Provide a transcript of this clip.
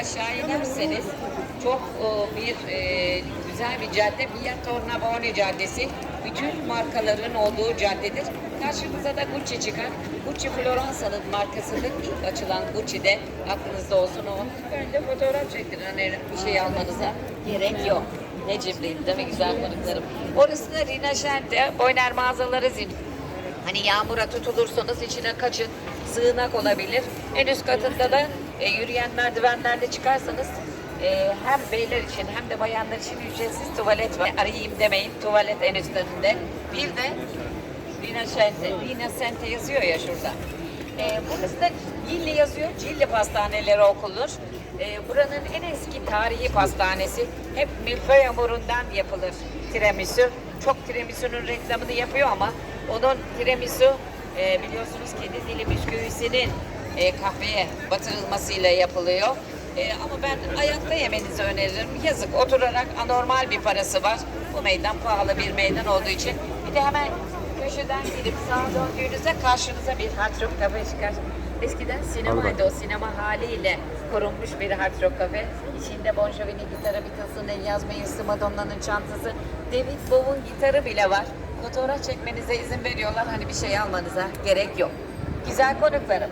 aşağı inerseniz çok e, bir e, güzel bir cadde. Via Tornabuoni Caddesi. Bütün markaların olduğu caddedir. Karşınıza da Gucci çıkar. Gucci Floransa'nın markasıdır. İlk açılan Gucci'de aklınızda olsun o. Önce fotoğraf çektirin. Hani bir şey almanıza gerek yok. Ne cimriyim değil mi güzel konuklarım. Orası da Rinascente. Boyner mağazaları zil. Hani yağmura tutulursanız içine kaçın. Sığınak olabilir. En üst katında da e, yürüyen merdivenlerde çıkarsanız e, hem beyler için hem de bayanlar için ücretsiz tuvalet var. Arayayım demeyin. Tuvalet en üst katında. Bir de Rina Sente, Rina Sente yazıyor ya şurada. E, burası da Gilli yazıyor. Cilli pastaneleri okulur. E, buranın en eski tarihi pastanesi. Hep milföy hamurundan yapılır tiramisu. Çok tiramisu'nun reklamını yapıyor ama onun tiramisu e, biliyorsunuz kedi dili bisküvisinin e, kahveye batırılmasıyla yapılıyor. E, ama ben ayakta yemenizi öneririm. Yazık oturarak anormal bir parası var. Bu meydan pahalı bir meydan olduğu için. Bir de hemen köşeden gidip sağa döndüğünüzde karşınıza bir rock kafe çıkar. Eskiden sinemaydı o sinema haliyle korunmuş bir hard rock kafe. İçinde Bon Jovi'nin gitarı, Beatles'ın el yazma yazısı, Madonna'nın çantası, David Bowie'nin gitarı bile var. Fotoğraf çekmenize izin veriyorlar. Hani bir şey almanıza gerek yok. Güzel konuklarım.